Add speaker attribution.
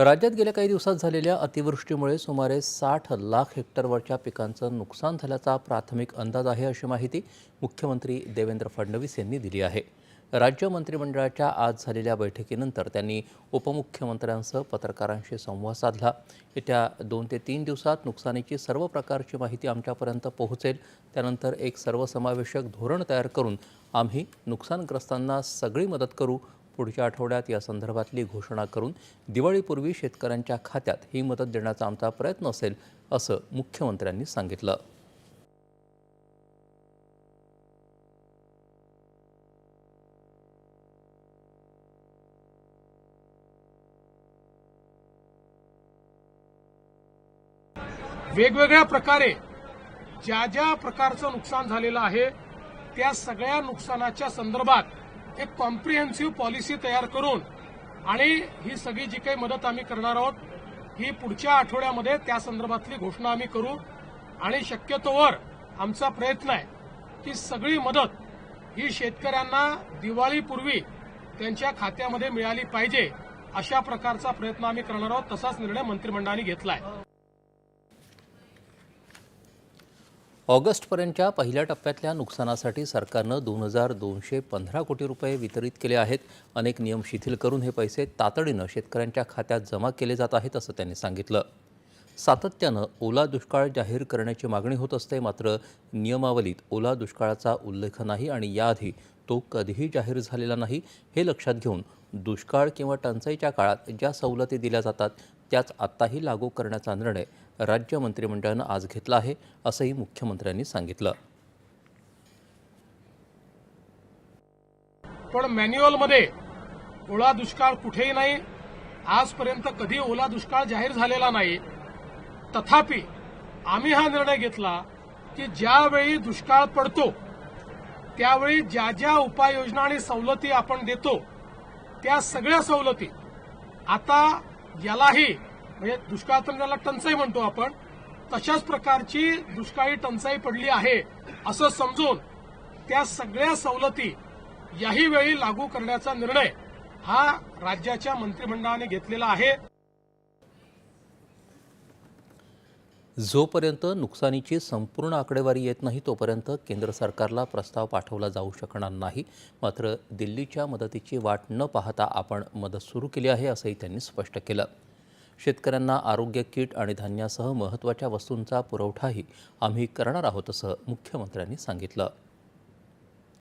Speaker 1: राज्यात गेल्या काही दिवसात झालेल्या अतिवृष्टीमुळे सुमारे साठ लाख हेक्टरवरच्या पिकांचं नुकसान झाल्याचा प्राथमिक अंदाज आहे अशी माहिती मुख्यमंत्री देवेंद्र फडणवीस यांनी दिली आहे. राज्य मंत्रिमंडळाच्या आज झालेल्या बैठकीनंतर त्यांनी उपमुख्यमंत्र्यांसह पत्रकारांशी संवाद साधला. येत्या दोन ते तीन दिवसात नुकसानीची सर्व प्रकारची माहिती आमच्यापर्यंत पोहोचेल. त्यानंतर एक सर्वसमावेशक धोरण तयार करून आम्ही नुकसानग्रस्तांना सगळी मदत करू पुढच्या आठवड्यात या संदर्भातली घोषणा करून दिवाळीपूर्वी शेतकऱ्यांच्या खात्यात ही मदत देण्याचा आमचा प्रयत्न असेल असं मुख्यमंत्र्यांनी सांगितलं.
Speaker 2: वेगवेगळ्या प्रकारे ज्या ज्या प्रकारचं नुकसान झालेलं आहे त्या सगळ्या नुकसानाच्या संदर्भात एक कॉम्प्रिहेन्सिव्ह पॉलिसी तयार करून आणि ही सगळी जी काही मदत आम्ही करणार आहोत ही पुढच्या आठवड्यामध्ये त्या संदर्भातली घोषणा आम्ही करू. आणि शक्यतोवर आमचा प्रयत्न आहे की सगळी मदत ही शेतकऱ्यांना दिवाळीपूर्वी त्यांच्या खात्यामध्ये मिळाली पाहिजे अशा प्रकारचा प्रयत्न आम्ही करणार आहोत तसाच निर्णय मंत्रिमंडळाने घेतला आहे
Speaker 1: ऑगस्टपर्यंतच्या पहिल्या टप्प्यातल्या नुकसानासाठी सरकारनं दोन हजार दोनशे पंधरा कोटी रुपये वितरित केले आहेत. अनेक नियम शिथिल करून हे पैसे तातडीनं शेतकऱ्यांच्या खात्यात जमा केले जात आहेत असं त्यांनी सांगितलं. सातत्यानं ओला दुष्काळ जाहीर करण्याची मागणी होत असते मात्र नियमावलीत ओला दुष्काळाचा उल्लेख नाही आणि याआधी तो कधीही जाहीर झालेला नाही. हे लक्षात घेऊन दुष्काळ किंवा टंचाईच्या काळात ज्या सवलती दिल्या जातात त्याच आत्ताही लागू करण्याचा निर्णय राज्य मंत्रिमंडळानं आज घेतला आहे असंही मुख्यमंत्र्यांनी सांगितलं.
Speaker 2: पण मॅन्युअलमध्ये ओला दुष्काळ कुठेही नाही आजपर्यंत कधी ओला दुष्काळ जाहीर झालेला नाही. तथापि आम्ही हा निर्णय घेतला की ज्यावेळी दुष्काळ पडतो त्यावेळी ज्या ज्या उपाययोजना आणि सवलती आपण देतो त्या सगळ्या सवलती आता यालाही म्हणजे दुष्काळ तर त्याला टंचाई म्हणतो आपण तशाच प्रकारची दुष्काळी टंचाई पडली आहे असं समजून त्या सगळ्या सवलती याही वेळी लागू करण्याचा निर्णय हा राज्याच्या मंत्रिमंडळाने घेतलेला आहे.
Speaker 1: जोपर्यंत नुकसानीची संपूर्ण आकडेवारी येत नाही तोपर्यंत केंद्र सरकारला प्रस्ताव पाठवला जाऊ शकणार नाही. मात्र दिल्लीच्या मदतीची वाट न पाहता आपण मदत सुरू केली आहे असंही त्यांनी स्पष्ट केलं. शेतकऱ्यांना आरोग्य किट आणि धान्यासह महत्त्वाच्या वस्तूंचा पुरवठाही आम्ही करणार आहोत असं मुख्यमंत्र्यांनी सांगितलं.